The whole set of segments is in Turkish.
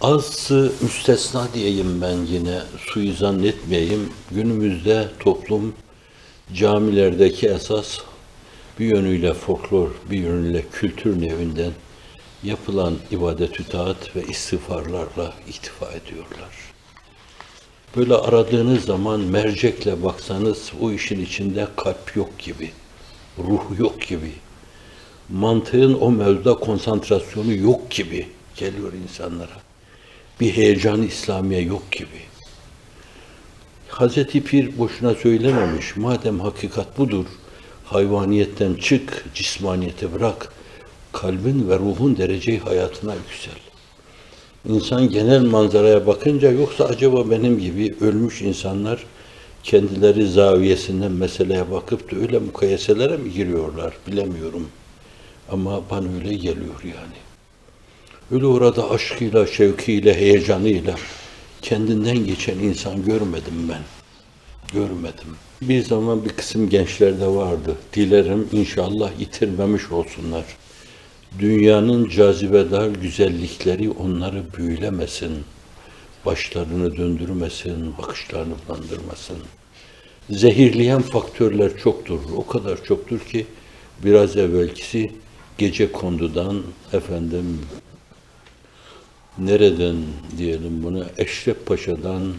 Azı müstesna diyeyim ben yine, suyu zannetmeyeyim. Günümüzde toplum camilerdeki esas bir yönüyle folklor, bir yönüyle kültür nevinden yapılan ibadet-ü taat ve istiğfarlarla iktifa ediyorlar. Böyle aradığınız zaman mercekle baksanız o işin içinde kalp yok gibi, ruh yok gibi, mantığın o mevzuda konsantrasyonu yok gibi geliyor insanlara. Bir heyecanı İslamiye yok gibi. Hazreti Pir boşuna söylememiş. Madem hakikat budur, hayvaniyetten çık, cismaniyete bırak. Kalbin ve ruhun dereceyi hayatına yüksel. İnsan genel manzaraya bakınca yoksa acaba benim gibi ölmüş insanlar kendileri zaviyesinden meseleye bakıp da öyle mukayeselere mi giriyorlar bilemiyorum. Ama bana öyle geliyor yani. Öyle orada aşkıyla, şevkiyle, heyecanıyla kendinden geçen insan görmedim ben. Görmedim. Bir zaman bir kısım gençlerde vardı. Dilerim inşallah yitirmemiş olsunlar. Dünyanın cazibedar güzellikleri onları büyülemesin. Başlarını döndürmesin, bakışlarını bulandırmasın. Zehirleyen faktörler çoktur. O kadar çoktur ki biraz evvelkisi gece kondudan efendim nereden diyelim bunu Eşref Paşa'dan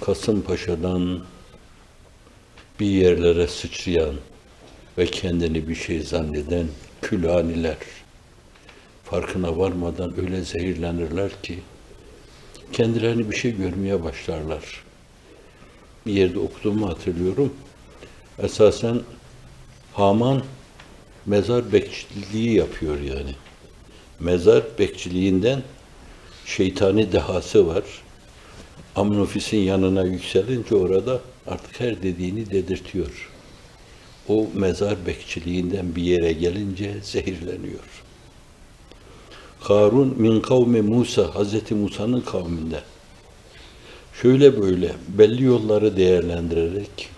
Kasımpaşa'dan bir yerlere sıçrayan ve kendini bir şey zanneden külhaniler farkına varmadan öyle zehirlenirler ki kendilerini bir şey görmeye başlarlar. Bir yerde okuduğumu hatırlıyorum. Esasen Haman mezar bekçiliği yapıyor yani. Mezar bekçiliğinden şeytani dehası var. Amnofisin yanına yükselince orada artık her dediğini dedirtiyor. O mezar bekçiliğinden bir yere gelince zehirleniyor. Harun min kavmi Musa, Hazreti Musa'nın kavminde. Şöyle böyle belli yolları değerlendirerek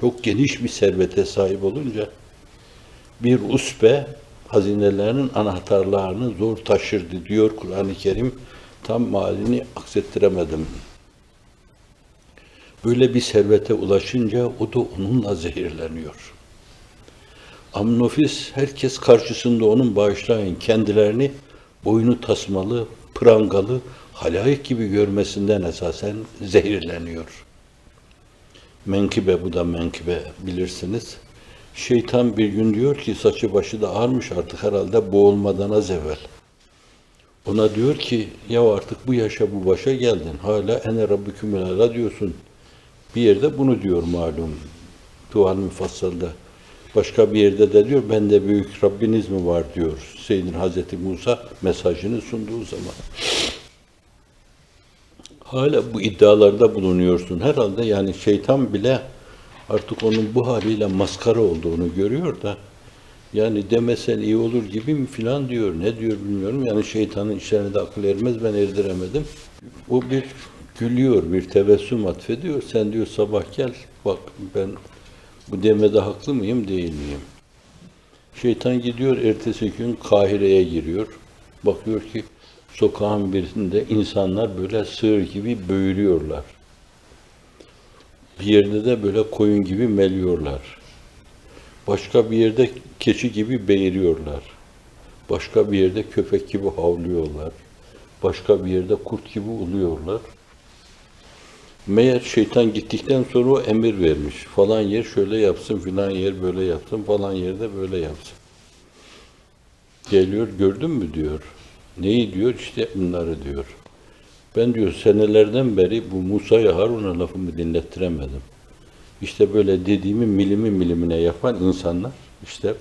çok geniş bir servete sahip olunca bir usbe hazinelerinin anahtarlarını zor taşırdı diyor Kur'an-ı Kerim. Tam malini aksettiremedim. Böyle bir servete ulaşınca o da onunla zehirleniyor. Amnofis herkes karşısında onun bağışlayın kendilerini boynu tasmalı, prangalı, halayık gibi görmesinden esasen zehirleniyor. Menkıbe bu da menkıbe bilirsiniz. Şeytan bir gün diyor ki saçı başı da ağarmış artık herhalde boğulmadan az evvel. Ona diyor ki ya artık bu yaşa bu başa geldin. Hala ene rabbüküm ala diyorsun. Bir yerde bunu diyor malum. Tuhan müfassalda. Başka bir yerde de diyor bende büyük Rabbiniz mi var diyor. Seyyidin Hazreti Musa mesajını sunduğu zaman. Hala bu iddialarda bulunuyorsun. Herhalde yani şeytan bile artık onun bu haliyle maskara olduğunu görüyor da yani demesen iyi olur gibi mi filan diyor. Ne diyor bilmiyorum. Yani şeytanın işlerine de akıl ermez ben erdiremedim. O bir gülüyor, bir tebessüm atfediyor. Sen diyor sabah gel bak ben bu demede haklı mıyım değil miyim? Şeytan gidiyor ertesi gün Kahire'ye giriyor. Bakıyor ki sokağın birinde insanlar böyle sığır gibi böğürüyorlar. Bir yerde de böyle koyun gibi meliyorlar. Başka bir yerde keçi gibi beğiriyorlar. Başka bir yerde köpek gibi havlıyorlar. Başka bir yerde kurt gibi uluyorlar. Meğer şeytan gittikten sonra o emir vermiş. Falan yer şöyle yapsın, filan yer böyle yapsın, falan yerde böyle yapsın. Geliyor, gördün mü diyor. Neyi diyor? İşte bunları diyor. Ben diyor senelerden beri bu Musa'ya Harun'a lafımı dinlettiremedim. İşte böyle dediğimi milimi milimine yapan insanlar işte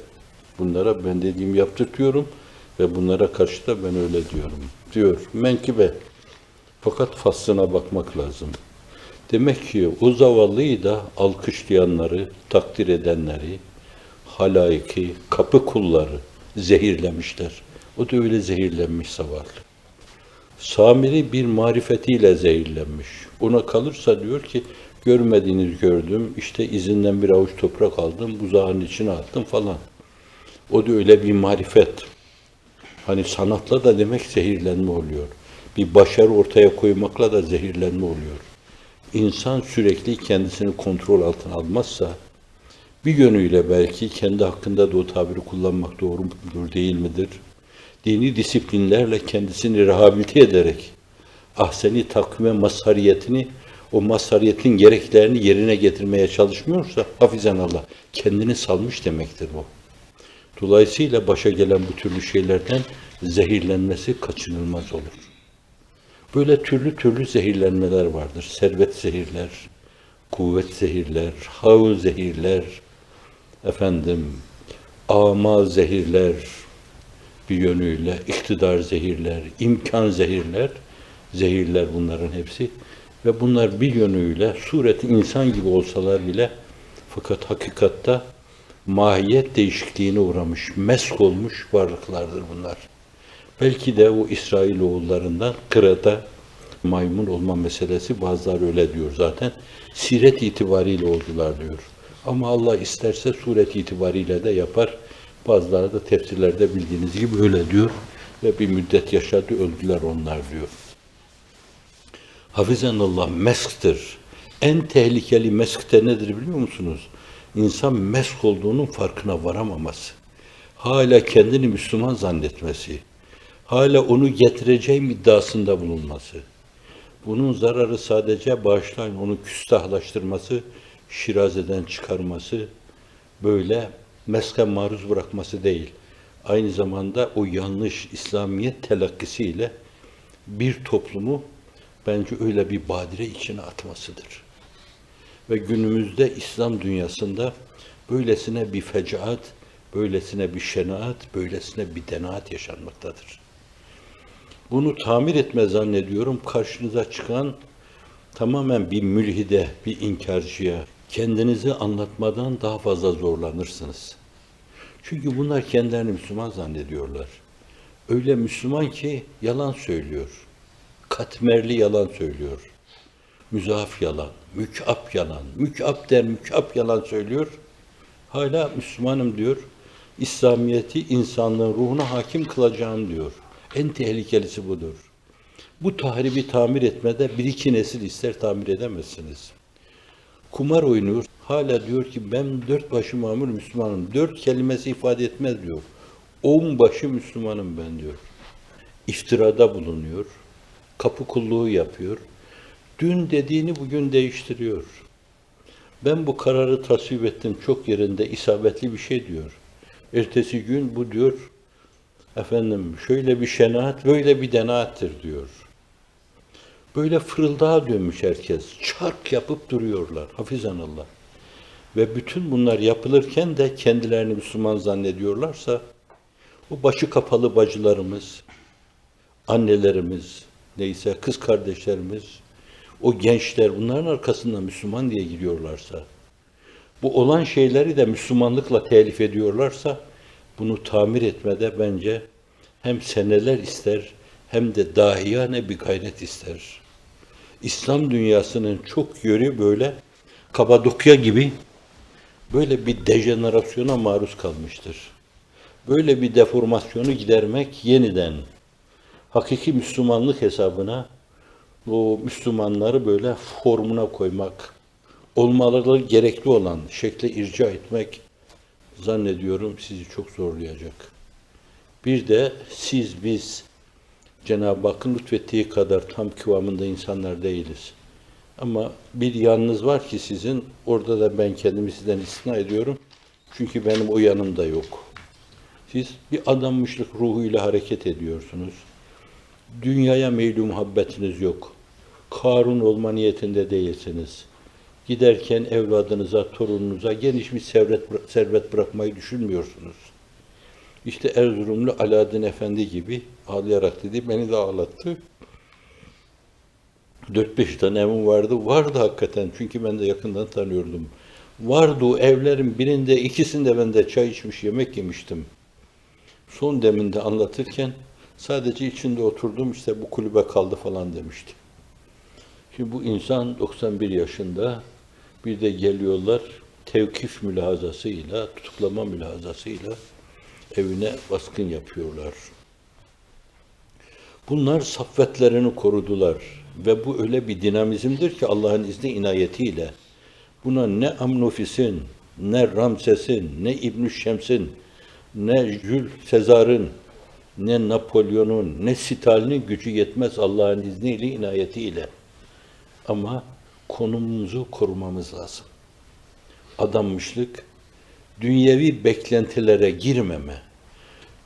bunlara ben dediğimi yaptırtıyorum ve bunlara karşı da ben öyle diyorum. Diyor menkıbe. Fakat faslına bakmak lazım. Demek ki o zavallıyı da alkışlayanları, takdir edenleri, halayiki, kapı kulları zehirlemişler. O da öyle zehirlenmiş zavallı. Samiri bir marifetiyle zehirlenmiş. Ona kalırsa diyor ki görmediğiniz gördüm, işte izinden bir avuç toprak aldım, buzağın içine attım falan. O da öyle bir marifet. Hani sanatla da demek zehirlenme oluyor. bir başarı ortaya koymakla da zehirlenme oluyor. İnsan sürekli kendisini kontrol altına almazsa, bir yönüyle belki kendi hakkında da o tabiri kullanmak doğru mudur, değil midir? Dini disiplinlerle kendisini rehabilite ederek, ahseni takvime mazhariyetini, o mazhariyetin gereklerini yerine getirmeye çalışmıyorsa, hafizan Allah, kendini salmış demektir bu. Dolayısıyla başa gelen bu türlü şeylerden zehirlenmesi kaçınılmaz olur. Böyle türlü türlü zehirlenmeler vardır. Servet zehirler, kuvvet zehirler, havl zehirler, efendim, ama zehirler bir yönüyle, iktidar zehirler, imkan zehirler, zehirler bunların hepsi. Ve bunlar bir yönüyle sureti insan gibi olsalar bile fakat hakikatta mahiyet değişikliğine uğramış, mesk olmuş varlıklardır bunlar. Belki de o İsrailoğullarından kırada maymun olma meselesi bazıları öyle diyor zaten. Siret itibariyle oldular diyor. Ama Allah isterse suret itibariyle de yapar. Bazıları da tefsirlerde bildiğiniz gibi öyle diyor. Ve bir müddet yaşadı, öldüler onlar diyor. Hafizanallah mesktir. En tehlikeli mesk de nedir biliyor musunuz? İnsan mesk olduğunun farkına varamaması. Hala kendini Müslüman zannetmesi. Hala onu getireceğim iddiasında bulunması. Bunun zararı sadece bağışlayın onu küstahlaştırması, şirazeden çıkarması, böyle meske maruz bırakması değil. Aynı zamanda o yanlış İslamiyet telakkisiyle bir toplumu bence öyle bir badire içine atmasıdır. Ve günümüzde İslam dünyasında böylesine bir fecaat, böylesine bir şenaat, böylesine bir denaat yaşanmaktadır. Bunu tamir etme zannediyorum karşınıza çıkan tamamen bir mülhide, bir inkarcıya kendinizi anlatmadan daha fazla zorlanırsınız. Çünkü bunlar kendilerini Müslüman zannediyorlar. Öyle Müslüman ki yalan söylüyor. Katmerli yalan söylüyor. Müzaf yalan, mükap yalan, mükap der mükap yalan söylüyor. Hala Müslümanım diyor. İslamiyeti insanlığın ruhuna hakim kılacağım diyor. En tehlikelisi budur. Bu tahribi tamir etmede bir iki nesil ister tamir edemezsiniz. Kumar oynuyor. Hala diyor ki ben dört başı mamur Müslümanım. Dört kelimesi ifade etmez diyor. On başı Müslümanım ben diyor. İftirada bulunuyor. Kapı kulluğu yapıyor. Dün dediğini bugün değiştiriyor. Ben bu kararı tasvip ettim çok yerinde isabetli bir şey diyor. Ertesi gün bu diyor efendim şöyle bir şenaat böyle bir denaattir diyor. Böyle fırıldağa dönmüş herkes. Çark yapıp duruyorlar. Hafizanallah. Ve bütün bunlar yapılırken de kendilerini Müslüman zannediyorlarsa o başı kapalı bacılarımız, annelerimiz, neyse kız kardeşlerimiz, o gençler bunların arkasında Müslüman diye gidiyorlarsa, bu olan şeyleri de Müslümanlıkla telif ediyorlarsa, bunu tamir etmede bence hem seneler ister hem de dahiyane bir gayret ister. İslam dünyasının çok yönü böyle Kabadokya gibi böyle bir dejenerasyona maruz kalmıştır. Böyle bir deformasyonu gidermek yeniden hakiki Müslümanlık hesabına o Müslümanları böyle formuna koymak, olmaları gerekli olan şekle irca etmek zannediyorum sizi çok zorlayacak. Bir de siz biz Cenab-ı Hakk'ın lütfettiği kadar tam kıvamında insanlar değiliz. Ama bir yanınız var ki sizin, orada da ben kendimi sizden istina ediyorum. Çünkü benim o yanımda yok. Siz bir adammışlık ruhuyla hareket ediyorsunuz. Dünyaya meylü muhabbetiniz yok. Karun olma niyetinde değilsiniz. Giderken evladınıza, torununuza geniş bir servet, servet bırakmayı düşünmüyorsunuz. İşte Erzurumlu Alaaddin Efendi gibi ağlayarak dedi, beni de ağlattı. Dört beş tane evim vardı. Vardı hakikaten çünkü ben de yakından tanıyordum. Vardı o evlerin birinde, ikisinde ben de çay içmiş, yemek yemiştim. Son deminde anlatırken sadece içinde oturdum işte bu kulübe kaldı falan demişti. Şimdi bu insan 91 yaşında bir de geliyorlar tevkif mülahazasıyla, tutuklama mülahazasıyla evine baskın yapıyorlar. Bunlar saffetlerini korudular ve bu öyle bir dinamizmdir ki Allah'ın izni inayetiyle buna ne Amnofis'in, ne Ramses'in, ne İbn Şems'in, ne Jules Sezar'ın, ne Napolyon'un, ne Stalin'in gücü yetmez Allah'ın izniyle, inayetiyle. Ama konumumuzu korumamız lazım. Adanmışlık, dünyevi beklentilere girmeme,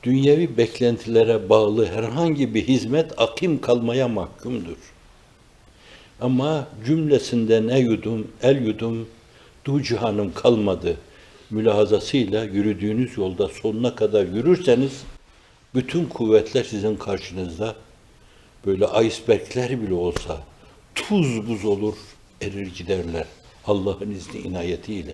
dünyevi beklentilere bağlı herhangi bir hizmet akim kalmaya mahkumdur. Ama cümlesinden ne yudum, el yudum, du cihanım kalmadı mülahazasıyla yürüdüğünüz yolda sonuna kadar yürürseniz bütün kuvvetler sizin karşınızda böyle icebergler bile olsa tuz buz olur, erir giderler. Allah'ın izni inayetiyle.